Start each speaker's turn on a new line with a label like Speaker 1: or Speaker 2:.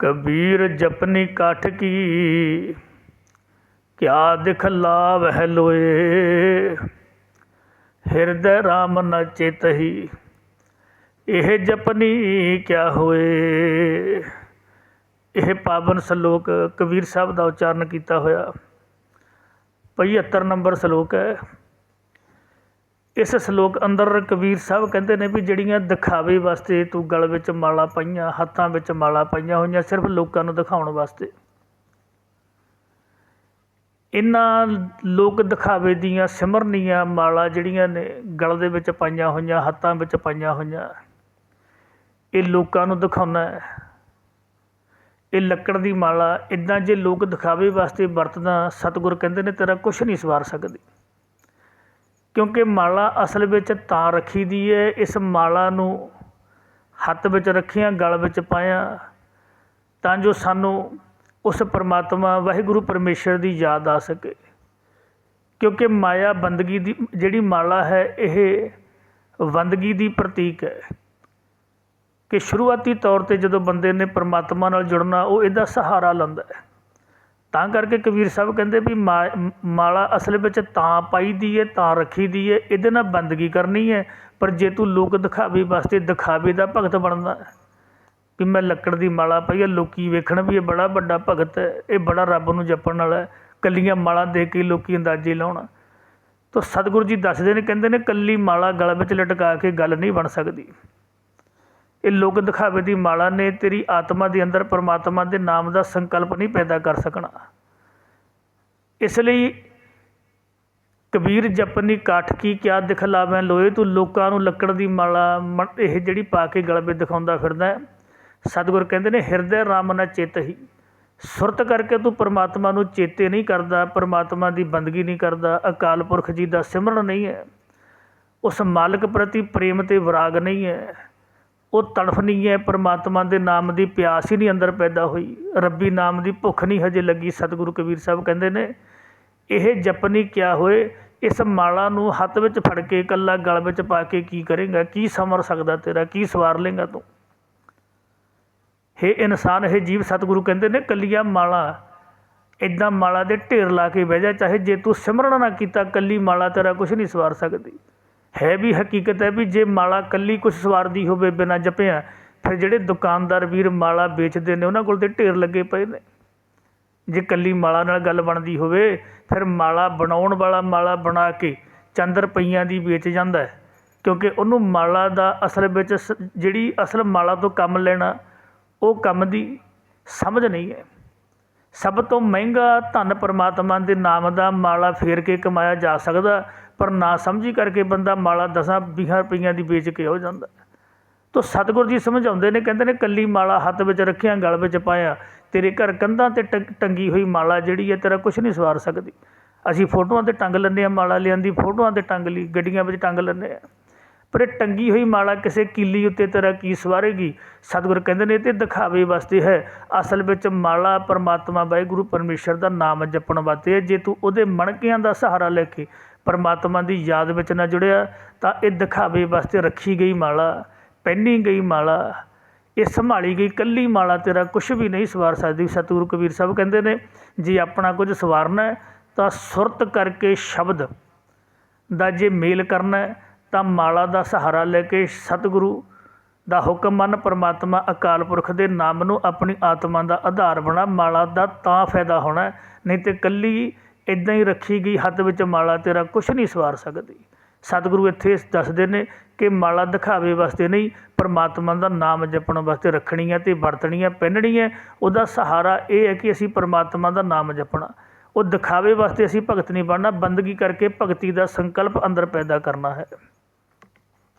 Speaker 1: ਕਬੀਰ ਜਪਨੀ ਕਾਠ ਕੀ, ਕਿਆ ਦਿਖ ਲਾਵਹਿ ਲੋਏ। ਹਿਰਦੈ ਰਾਮ ਨ ਚੇਤਹੀ, ਇਹ ਜਪਨੀ ਕਿਆ ਹੋਏ। ਇਹ ਪਾਵਨ ਸ਼ਲੋਕ ਕਬੀਰ ਸਾਹਿਬ ਦਾ ਉਚਾਰਨ ਕੀਤਾ ਹੋਇਆ। 75 ਨੰਬਰ ਸ਼ਲੋਕ ਹੈ। ਇਸ ਸ਼ਲੋਕ ਅੰਦਰ ਕਬੀਰ ਸਾਹਿਬ ਕਹਿੰਦੇ ਨੇ ਵੀ ਜਿਹੜੀਆਂ ਦਿਖਾਵੇ ਵਾਸਤੇ ਤੂੰ ਗਲ ਵਿੱਚ ਮਾਲਾ ਪਾਈਆਂ, ਹੱਥਾਂ ਵਿੱਚ ਮਾਲਾ ਪਾਈਆਂ ਹੋਈਆਂ, ਸਿਰਫ ਲੋਕਾਂ ਨੂੰ ਦਿਖਾਉਣ ਵਾਸਤੇ। ਇਹਨਾਂ ਲੋਕ ਦਿਖਾਵੇ ਦੀਆਂ ਸਿਮਰਨੀਆਂ ਮਾਲਾ ਜਿਹੜੀਆਂ ਨੇ ਗਲ ਦੇ ਵਿੱਚ ਪਾਈਆਂ ਹੋਈਆਂ, ਹੱਥਾਂ ਵਿੱਚ ਪਾਈਆਂ ਹੋਈਆਂ, ਇਹ ਲੋਕਾਂ ਨੂੰ ਦਿਖਾਉਣਾ ਹੈ। ਇਹ ਲੱਕੜ ਦੀ ਮਾਲਾ ਇਦਾਂ ਜੇ ਲੋਕ ਦਿਖਾਵੇ ਵਾਸਤੇ ਵਰਤਦਾ, ਸਤਿਗੁਰ ਕਹਿੰਦੇ ਨੇ ਤੇਰਾ ਕੁਝ ਨਹੀਂ ਸਵਾਰ ਸਕਦੀ। ਕਿਉਂਕਿ ਮਾਲਾ ਅਸਲ ਵਿੱਚ ਤਾਂ ਰੱਖੀ ਦੀ ਹੈ ਇਸ ਮਾਲਾ ਨੂੰ ਹੱਥ ਵਿੱਚ ਰੱਖਿਆ, ਗਲ ਵਿੱਚ ਪਾਇਆ, ਤਾਂ ਜੋ ਸਾਨੂੰ ਉਸ ਪਰਮਾਤਮਾ, ਵਾਹਿਗੁਰੂ ਪਰਮੇਸ਼ਰ ਦੀ ਯਾਦ ਆ ਸਕੇ। ਕਿਉਂਕਿ ਮਾਇਆ ਬੰਦਗੀ ਦੀ, ਜਿਹੜੀ ਮਾਲਾ ਹੈ, ਇਹ ਬੰਦਗੀ ਦੀ ਪ੍ਰਤੀਕ ਹੈ। ਕਿ ਸ਼ੁਰੂਆਤੀ ਤੌਰ ਤੇ ਜਦੋਂ ਬੰਦੇ ਨੇ ਪਰਮਾਤਮਾ ਨਾਲ ਜੁੜਨਾ, ਉਹ ਇਹਦਾ ਸਹਾਰਾ ਲੈਂਦਾ ਹੈ। ਤਾਂ ਕਰਕੇ ਕਬੀਰ ਸਾਹਿਬ ਕਹਿੰਦੇ ਵੀ ਮਾ, ਮਾਲਾ ਅਸਲ ਵਿੱਚ ਤਾਂ ਪਾਈ ਦੀ ਹੈ ਤਾਂ ਰੱਖੀ ਦੀ ਹੈ ਇਹਦੇ ਨਾਲ ਬੰਦਗੀ ਕਰਨੀ ਹੈ ਪਰ ਜੇ ਤੂੰ ਲੋਕ ਦਿਖਾਵੇ ਵਾਸਤੇ ਦਿਖਾਵੇ ਦਾ ਭਗਤ ਬਣਦਾ ਵੀ ਮੈਂ ਲੱਕੜ ਦੀ ਮਾਲਾ ਪਾਈ ਹੈ ਲੋਕੀ ਵੇਖਣ ਵੀ ਇਹ ਬੜਾ ਵੱਡਾ ਭਗਤ ਹੈ, ਇਹ ਬੜਾ ਰੱਬ ਨੂੰ ਜਪਣ ਵਾਲਾ ਹੈ, ਕੱਲੀਆਂ ਮਾਲਾ ਦੇ ਕੇ ਲੋਕੀ ਅੰਦਾਜ਼ੇ ਲਾਉਣ। ਤਾਂ ਸਤਿਗੁਰੂ ਜੀ ਦੱਸਦੇ ਨੇ, ਕਹਿੰਦੇ ਨੇ ਕੱਲੀ ਮਾਲਾ ਗਲ ਵਿੱਚ ਲਟਕਾ ਕੇ ਗੱਲ ਨਹੀਂ ਬਣ ਸਕਦੀ। ਇਹ ਲੋਕ ਦਿਖਾਵੇ ਦੀ ਮਾਲਾ ਨੇ ਤੇਰੀ ਆਤਮਾ ਦੇ ਅੰਦਰ ਪਰਮਾਤਮਾ ਦੇ ਨਾਮ ਦਾ ਸੰਕਲਪ ਨਹੀਂ ਪੈਦਾ ਕਰ ਸਕਣਾ। ਇਸ ਲਈ ਕਬੀਰ ਜਪਨੀ ਕਾਠ ਕੀ ਕਿਆ ਦਿਖਲਾਵੇਂ ਲੋਏ ਤੂੰ ਲੋਕਾਂ ਨੂੰ ਲੱਕੜ ਦੀ ਮਾਲਾ ਇਹ ਜਿਹੜੀ ਪਾ ਕੇ ਗਲ ਦਿਖਾਉਂਦਾ ਫਿਰਦਾ ਸਤਿਗੁਰ ਕਹਿੰਦੇ ਨੇ ਹਿਰਦੇ ਰਾਮ ਨਾ ਚੇਤਹੀ। ਸੁਰਤ ਕਰਕੇ ਤੂੰ ਪਰਮਾਤਮਾ ਨੂੰ ਚੇਤੇ ਨਹੀਂ ਕਰਦਾ, ਪਰਮਾਤਮਾ ਦੀ ਬੰਦਗੀ ਨਹੀਂ ਕਰਦਾ, ਅਕਾਲ ਪੁਰਖ ਜੀ ਦਾ ਸਿਮਰਨ ਨਹੀਂ ਹੈ। ਉਸ ਮਾਲਕ ਪ੍ਰਤੀ ਪ੍ਰੇਮ ਤੇ ਵਿਰਾਗ ਨਹੀਂ ਹੈ। ਉਹ ਤੜਫ ਨਹੀਂ ਹੈ, ਪਰਮਾਤਮਾ ਦੇ ਨਾਮ ਦੀ ਪਿਆਸ ਹੀ ਨਹੀਂ ਅੰਦਰ ਪੈਦਾ ਹੋਈ। ਰੱਬੀ ਨਾਮ ਦੀ ਭੁੱਖ ਨਹੀਂ ਹਜੇ ਲੱਗੀ, ਸਤਿਗੁਰੂ ਕਬੀਰ ਸਾਹਿਬ ਕਹਿੰਦੇ ਨੇ, ਇਹ ਜਪਨੀ ਕਿਆ ਹੋਏ, ਇਸ ਮਾਲਾ ਨੂੰ ਹੱਥ ਵਿੱਚ ਫੜ ਕੇ, ਇਕੱਲਾ ਗਲ ਵਿੱਚ ਪਾ ਕੇ ਕੀ ਕਰੇਗਾ? ਕੀ ਸਮਰ ਸਕਦਾ ਤੇਰਾ? ਕੀ ਸਵਾਰ ਲੇਗਾ ਤੂੰ? हे ਇਨਸਾਨ ਇਹ ਜੀਵ, ਸਤਿਗੁਰੂ ਕਹਿੰਦੇ ਨੇ, ਕੱਲੀਆਂ ਮਾਲਾ ਇਦਾਂ ਮਾਲਾ ਦੇ ਢੇਰ ਲਾ ਕੇ ਬਹਿ ਜਾ, ਚਾਹੇ ਜੇ ਤੂੰ ਸਿਮਰਨ ਨਾ ਕੀਤਾ, ਕੱਲੀ ਮਾਲਾ ਤੇਰਾ ਕੁਝ ਨਹੀਂ ਸਵਾਰ ਸਕਦੀ। ਹੈ ਵੀ ਹਕੀਕਤ ਹੈ ਵੀ ਜੇ ਮਾਲਾ ਇਕੱਲੀ ਕੁਛ ਸਵਾਰਦੀ ਹੋਵੇ ਬਿਨਾਂ ਜਪਿਆ, ਫਿਰ ਜਿਹੜੇ ਦੁਕਾਨਦਾਰ ਵੀਰ ਮਾਲਾ ਵੇਚਦੇ ਨੇ, ਉਹਨਾਂ ਕੋਲ ਤਾਂ ਢੇਰ ਲੱਗੇ ਪਏ ਨੇ। ਜੇ ਇਕੱਲੀ ਮਾਲਾ ਨਾਲ ਗੱਲ ਬਣਦੀ ਹੋਵੇ, ਫਿਰ ਮਾਲਾ ਬਣਾਉਣ ਵਾਲਾ ਮਾਲਾ ਬਣਾ ਕੇ ਚੰਦ ਰੁਪਈਆਂ ਦੀ ਵੇਚ ਜਾਂਦਾ ਹੈ, ਕਿਉਂਕਿ ਉਹਨੂੰ ਮਾਲਾ ਦਾ ਅਸਲ ਵਿੱਚ ਜਿਹੜੀ ਅਸਲ ਮਾਲਾ ਤੋਂ ਕੰਮ ਲੈਣਾ, ਉਹ ਕੰਮ ਦੀ ਸਮਝ ਨਹੀਂ ਹੈ। ਸਭ ਤੋਂ ਮਹਿੰਗਾ ਧਨ ਪਰਮਾਤਮਾ ਦੇ ਨਾਮ ਦਾ ਮਾਲਾ ਫੇਰ ਕੇ ਕਮਾਇਆ ਜਾ ਸਕਦਾ ਪਰ ਨਾ ਸਮਝੀ ਕਰਕੇ ਬੰਦਾ ਮਾਲਾ ਦਸਾਂ ਵੀਹਾਂ ਰੁਪਈਆਂ ਦੀ ਵੇਚ ਕੇ ਹੋ ਜਾਂਦਾ ਤੋ ਸਤਿਗੁਰ ਜੀ ਸਮਝਾਉਂਦੇ ਨੇ, ਕਹਿੰਦੇ ਨੇ, ਕੱਲੀ ਮਾਲਾ ਹੱਥ ਵਿੱਚ ਰੱਖਿਆ, ਗਲ ਵਿੱਚ ਪਾਇਆ, ਤੇਰੇ ਘਰ ਕੰਧਾਂ ਤੇ ਟੰਗੀ ਹੋਈ ਮਾਲਾ ਜਿਹੜੀ ਹੈ, ਤੇਰਾ ਕੁਝ ਨਹੀਂ ਸਵਾਰ ਸਕਦੀ। ਅਸੀਂ ਫੋਟੋਆਂ ਤੇ ਟੰਗ ਲੈਂਦੇ ਆ ਮਾਲਾ ਲਿਆਂਦੀ, ਫੋਟੋਆਂ ਤੇ ਟੰਗ ਲਈ, ਗੱਡੀਆਂ ਵਿੱਚ ਟੰਗ ਲੈਂਦੇ ਆ ਪਰ ਇਹ ਟੰਗੀ ਹੋਈ ਮਾਲਾ ਕਿਸੇ ਕੀਲੀ ਉੱਤੇ ਤੇਰਾ ਕੀ ਸਵਾਰੇਗੀ? ਸਤਿਗੁਰ ਕਹਿੰਦੇ ਨੇ ਤੇ ਦਿਖਾਵੇ ਵਾਸਤੇ ਹੈ। ਅਸਲ ਵਿੱਚ ਮਾਲਾ ਪਰਮਾਤਮਾ ਵਾਹਿਗੁਰੂ ਪਰਮੇਸ਼ਰ ਦਾ ਨਾਮ ਜਪਣ ਵਾਸਤੇ ਹੈ। ਜੇ ਤੂੰ ਉਹਦੇ ਮਣਕਿਆਂ ਦਾ ਸਹਾਰਾ ਲੈ ਕੇ ਪਰਮਾਤਮਾ ਦੀ ਯਾਦ ਵਿੱਚ ਨਾ ਜੁੜਿਆ, ਤਾਂ ਇਹ ਦਿਖਾਵੇ ਵਾਸਤੇ ਰੱਖੀ ਗਈ ਮਾਲਾ, ਪਹਿਨੀ ਗਈ ਮਾਲਾ, ਇਹ ਸੰਭਾਲੀ ਗਈ ਕੱਲੀ ਮਾਲਾ ਤੇਰਾ ਕੁਝ ਵੀ ਨਹੀਂ ਸਵਾਰ ਸਕਦੀ। ਸਤਿਗੁਰੂ ਕਬੀਰ ਸਾਹਿਬ ਕਹਿੰਦੇ ਨੇ, ਜੇ ਆਪਣਾ ਕੁਝ ਸਵਾਰਨਾ ਤਾਂ ਸੁਰਤ ਕਰਕੇ ਸ਼ਬਦ ਦਾ ਜੇ ਮੇਲ ਕਰਨਾ ਤਾਂ ਮਾਲਾ ਦਾ ਸਹਾਰਾ ਲੈ ਕੇ ਸਤਿਗੁਰੂ ਦਾ ਹੁਕਮ ਮੰਨ ਪਰਮਾਤਮਾ ਅਕਾਲ ਪੁਰਖ ਦੇ ਨਾਮ ਨੂੰ ਆਪਣੀ ਆਤਮਾ ਦਾ ਆਧਾਰ ਬਣਾ, ਮਾਲਾ ਦਾ ਤਾਂ ਫਾਇਦਾ ਹੋਣਾ ਨਹੀਂ ਤੇ ਕੱਲੀ ਇੱਦਾਂ ਹੀ ਰੱਖੀ ਗਈ ਹੱਥ ਵਿੱਚ ਮਾਲਾ ਤੇਰਾ ਕੁਛ ਨਹੀਂ ਸਵਾਰ ਸਕਦੀ। ਸਤਿਗੁਰੂ ਇੱਥੇ ਦੱਸਦੇ ਨੇ ਕਿ ਮਾਲਾ ਦਿਖਾਵੇ ਵਾਸਤੇ ਨਹੀਂ, ਪਰਮਾਤਮਾ ਦਾ ਨਾਮ ਜਪਣ ਵਾਸਤੇ ਰੱਖਣੀ ਹੈ ਤੇ ਵਰਤਣੀ ਹੈ, ਪਹਿਨਣੀ ਹੈ। ਉਹਦਾ ਸਹਾਰਾ ਇਹ ਹੈ ਕਿ ਅਸੀਂ ਪਰਮਾਤਮਾ ਦਾ ਨਾਮ ਜਪਣਾ। ਉਹ ਦਿਖਾਵੇ ਵਾਸਤੇ ਅਸੀਂ ਭਗਤ ਨਹੀਂ ਬਣਨਾ, ਬੰਦਗੀ ਕਰਕੇ ਭਗਤੀ ਦਾ ਸੰਕਲਪ ਅੰਦਰ ਪੈਦਾ ਕਰਨਾ ਹੈ।